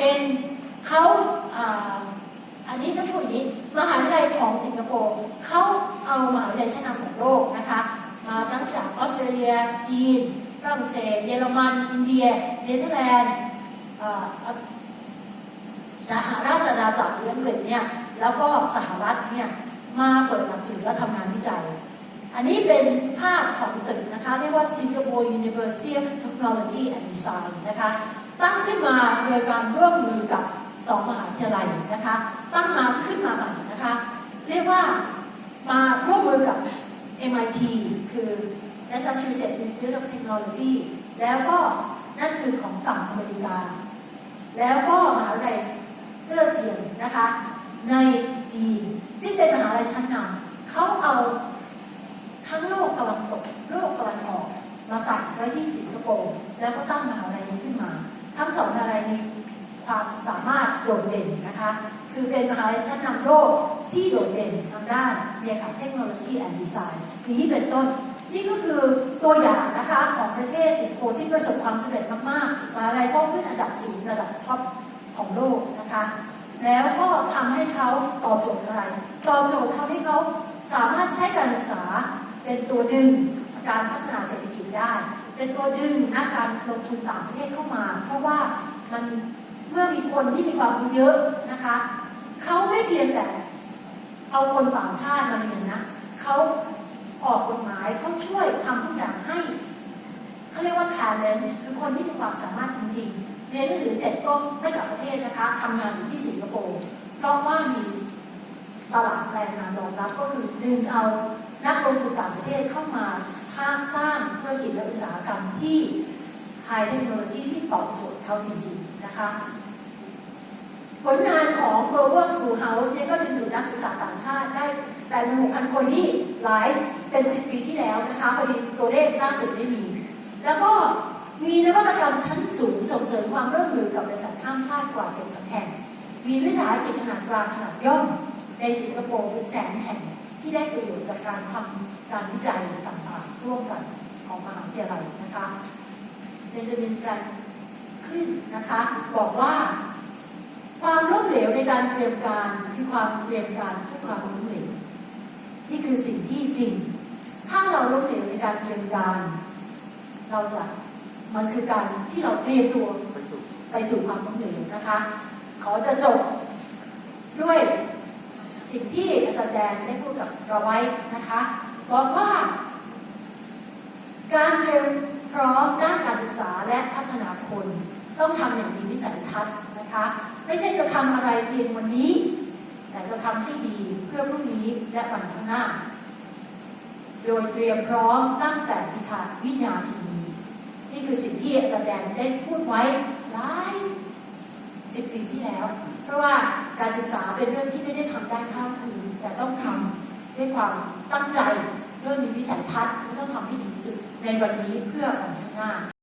เป็นเขาอันนี้ต้องพูดอย่างนี้มหาวิทยาลัยของสิงคโปร์เขาเอามหาวิทยาลัยชั้นนำของโลกนะคะ มาตั้งจากออสเตรเลีย จีนฝรั่งเศส เยอรมัน อินเดีย เนเธอร์แลนด์สหราชอาณาจักรหรืออังกฤษเนี่ยแล้วก็สหรัฐเนี่ยมาเปิดหลักสูตรและทำงานวิจัย อันนี้เป็นภาพของตึกนะคะ เรียกว่า Singapore University of Technology and Design นะคะ ตั้งขึ้นมาโดยการร่วมมือกับสองมหาวิทยาลัยนะคะ ตั้งมาขึ้นมาใหม่นะคะ เรียกว่ามาร่วมมือกับ MIT คือ Massachusetts Institute of Technology แล้วก็นั่นคือของฝั่งอเมริกา แล้วก็มหาวิทยาลัยเจ้อเจียงนะคะ ในจีนซึ่งเป็นมหาวิทยาลัยชั้นนำเขาเอาทั้งโลกตะวันตกโลกตะวันออก มาใส่ไว้ที่สิงคโปร์แล้วก็ตั้งมหาวิทยาลัย สองมหาวิทยายมีความสามารถโดดเด่นนะคะ คือเป็นมหาวิทยาลัยชั้นนำโลกที่โดดเด่นทางด้านเนี่ยค่ะเทคโนโลยีแอนด์ดีไซน์นี้เป็นต้น นี่ก็คือตัวอย่างนะคะของประเทศสิงคโปร์ที่ประสบความสำเร็จมากๆมหาวิทยาลัยก็ขึ้นอันดับสูงระดับท็อปของโลกนะคะ แล้วก็ทำให้เขาตอบโจทย์อะไร ตอบโจทย์ทำให้เขาสามารถใช้การศึกษาเป็นตัวดึงการพัฒนาเศรษฐกิจได้ เป็นตัวดึงนะการลงทุนต่างประเทศเข้ามา เพราะว่ามันเมื่อมีคนที่มีความรู้เยอะนะคะเขาไม่เพียงแต่เอาคนต่างชาติมาเรียนนะเขาออกกฎหมายเขาช่วยทำทุกอย่างให้เขาเรียกว่า talent คือคนที่มีความสามารถจริงๆเรียนหนังสือเสร็จก็ไม่กลับประเทศนะคะทำงานอยู่ที่สิงคโปร์เพราะว่ามีตลาดแรงงานรองรับก็คือดึงเอา นักลงทุนต่างประเทศเข้ามาท้างสร้างธุรกิจและอุตสาหกรรมที่ไฮเทคโนโลยีที่ตอบโจทย์เขาจริงๆนะคะผลงานของ Global School House เนี่ยก็ดึงดูดนักศึกษาต่างชาติได้แปดหมื่นพันคนที่หลายเป็นสิบปีที่แล้วนะคะพอดีตัวเลขล่าสุดไม่มี แล้วก็มีนวัตกรรมชั้นสูงส่งเสริมความร่วมมือกับบริษัทข้ามชาติกว่าเจ็ดพันแห่ง มีวิสาหกิจขนาดกลางขนาดย่อมในสิงคโปร์เป็นแสนแห่ง ที่ได้ประโยชน์จากการทำการวิจัยต่างๆ ร่วมกันของมหาวิทยาลัยนะคะเบนจามินแฟรงคลินนะคะบอกว่า ความล้มเหลวในการเตรียมการคือความเตรียมการเพื่อความล้มเหลวนี่คือสิ่งที่จริง ถ้าเราล้มเหลวในการเตรียมการ เราจะมันคือการที่เราเตรียมตัวไปสู่ความล้มเหลวนะคะ ขอจะจบด้วย สิ่งที่อาจารย์แดนได้พูดกับเราไว้นะคะบอกว่า การเตรียมพร้อมด้านการศึกษาและพัฒนาคนต้องทำอย่างมีวิสัยทัศน์นะคะ ไม่ใช่จะทำอะไรเพียงวันนี้ แต่จะทำให้ดีเพื่อพรุ่งนี้และวันข้างหน้า โดยเตรียมพร้อมตั้งแต่พิธาวินาทีนี้นี่คือสิ่งที่อาจารย์แดนได้พูดไว้หลายสิบปีที่แล้ว เพราะว่า การศึกษาเป็นเรื่องที่ไม่ได้ทำได้ข้ามคืนแต่ต้องทำด้วยความตั้งใจด้วยมีวิสัยทัศน์และต้องทำให้ดีที่สุดในวันนี้เพื่อวันข้างหน้า